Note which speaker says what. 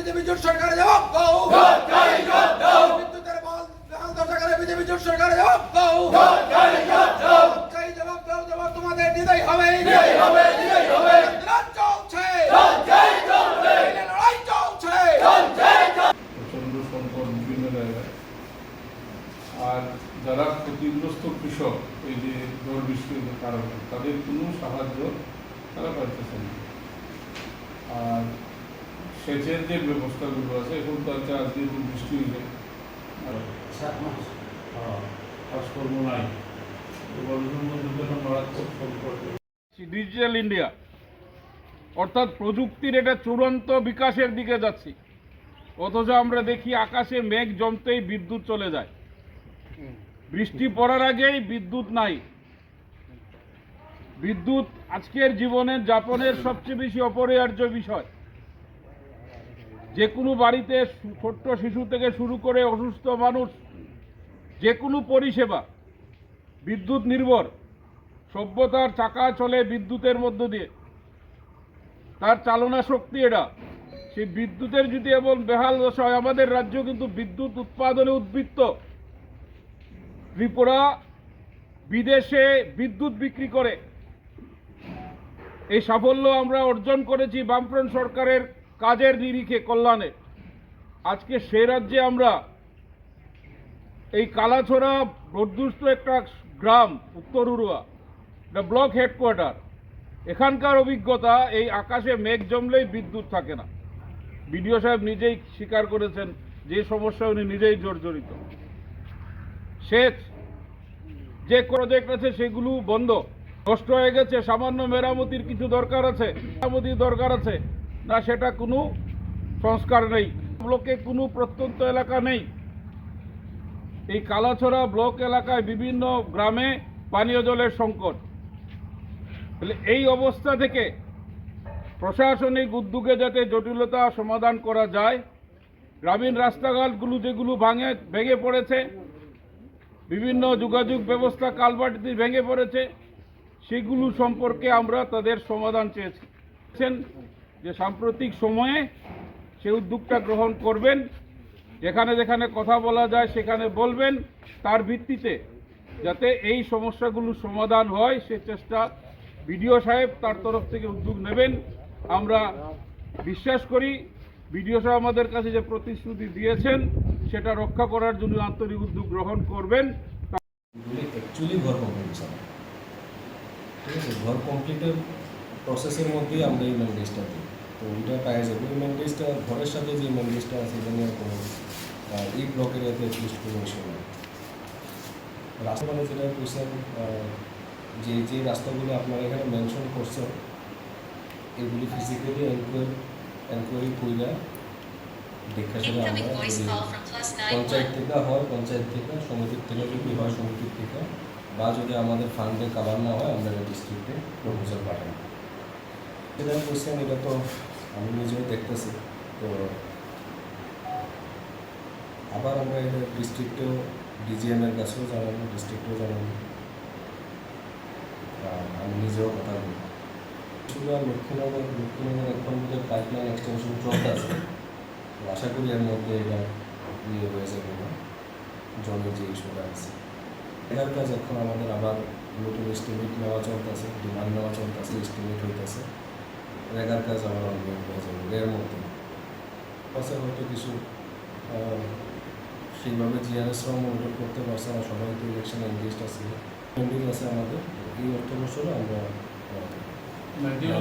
Speaker 1: BJP আর যারা ক্ষতিগ্রস্ত কৃষক, এই যে ঝড় বৃষ্টির কারণে, তাদের কোনো সাহায্য তারা পাইতেছে না। আর সেচের যে ব্যবস্থাগুলো আছে এখন তো আছে আজকে একটু বৃষ্টি হয়েছে। কাজকর্ম নাই। ডিজিটাল ইন্ডিয়া অর্থাৎ প্রযুক্তির এটা চূড়ান্ত বিকাশের দিকে যাচ্ছি। অথচ আমরা দেখি আকাশে মেঘ জমতেই বিদ্যুৎ চলে যায়। বৃষ্টি পড়ার আগেই বিদ্যুৎ নাই। বিদ্যুৎ আজকের জীবনের যাপনের সবচেয়ে বেশি অপরিহার্য বিষয়। যে কোনো বাড়িতে ছোট্ট শিশু থেকে শুরু করে অসুস্থ মানুষ যে কোনো পরিষেবা, বিদ্যুৎ নির্ভর, সভ্যতার চাকা চলে বিদ্যুতের মধ্য দিয়ে। তার চালনা শক্তি এটা সেই বিদ্যুতের যদি এমন বেহাল দশা হয়, আমাদের রাজ্য কিন্তু বিদ্যুৎ উৎপাদনে উদ্বৃত্ত। ত্রিপুরা বিদেশে বিদ্যুৎ বিক্রি করে। এই সাফল্য আমরা অর্জন করেছি বামফ্রন্ট সরকারের কাজের নিরিখে কল্যাণে। আজকে সে রাজ্যে আমরা এই কালাছড়া বর্দুস্ত একটা গ্রাম, উত্তর উড়ুয়া দ্য ব্লক হেডকোয়ার্টার এখানকার অভিজ্ঞতা, এই আকাশে মেঘ জমলেই বিদ্যুৎ থাকে না। বিডিও সাহেব নিজেই স্বীকার করেছেন, যে সমস্যা উনি নিজেই জর্জরিত। সেচ যে প্রজেক্ট আছে সেগুলো বন্ধ। নষ্ট হয়ে গেছে, সামান্য মেরামতির কিছু দরকার আছে, মেরামতির দরকার আছে। না, সেটা কোনো সংস্কার নেই, ব্লকে কোনো প্রত্যন্ত এলাকা নেই। এই কালাছড়া ব্লক এলাকায় বিভিন্ন গ্রামে পানীয় জলের সংকট। তাহলে এই অবস্থা থেকে প্রশাসনিক উদ্যোগে যাতে জটিলতা সমাধান করা যায়, গ্রামীণ রাস্তাঘাটগুলো যেগুলো ভাঙে, ভেঙে পড়েছে, বিভিন্ন যোগাযোগ ব্যবস্থা, কালভার্টি ভেঙে পড়েছে সেগুলো সম্পর্কে আমরা তাদের সমাধান চেয়েছি। যে সাম্প্রতিক সময়ে সে উদ্যোগটা গ্রহণ করবেন, যেখানে যেখানে কথা বলা যায় সেখানে বলবেন, তার ভিত্তিতে যাতে এই সমস্যাগুলো সমাধান হয়, সে চেষ্টা বিডিও সাহেব তার তরফ থেকে উদ্যোগ নেবেন। আমরা বিশ্বাস করি বিডিও সাহেব আমাদের কাছে যে প্রতিশ্রুতি দিয়েছেন, সেটা রক্ষা করার জন্য আন্তরিক উদ্যোগ গ্রহণ করবেন।
Speaker 2: ঠিক আছে ঘর কমপ্লিটের প্রসেসের মধ্যেই আমরা এই ম্যান্ডেজটা দিই। তো ওইটা পাওয়া যাবে ওই ম্যান্ডেজটা ঘরের সাথে যে ম্যান্ডেজটা আছে এটা নিয়ে কোনো এই ব্লকের এতে অ্যাটলিস্ট কোনো ইস্যু নেই। রাস্তা মানে যেটা যে যে রাস্তাগুলো আপনারা এখানে মেনশন করছেন এগুলি ফিজিক্যালি এনকোয়ারি এনকোয়ারি কইরা দেখা সেটা আমরা পঞ্চায়েত থেকে হয় পঞ্চায়েত থেকে সমিতির থেকে যদি হয় সমিতির থেকে বা যদি আমাদের ফান্ডে কাভার না হয়, আমরা ডিস্ট্রিক্টে প্রপোজাল পাঠাই যেটা কোশ্চেন এটা তো আমি নিজেও দেখতেছি। তো আবার আমরা এটা ডিস্ট্রিক্টেও ডিজিএম এর কাছেও জানাব ডিস্ট্রিক্টেও জানাব। আমি নিজেও কথা বলব। শুধু লক্ষ্মীনগর লক্ষ্মীনগর এখন যে পাইপলাইন এক্সটেনশন চলতেছে তো আশা করি এর মধ্যে এটা ইয়ে হয়ে যাবে না। জলের যে ইস্যুটা আছে। এটার কাজ এখন আমাদের আবার নতুন এস্টিমেট নেওয়া চলতেছে ডিমান্ড নেওয়া চলতেছে এস্টিমেট হইতেছে। রেগার কাজ আবার অনলাইন হয়ে যাবে মধ্যে। পাশে হয়তো কিছু সেইভাবে জিআরএসরাও মনিটর করতে পারছে না, সবাই তো ইলেকশনে এনগেজড আছে। পেন্ডিং আছে আমাদের, এই অর্থ বছরে আমরা
Speaker 1: নদীর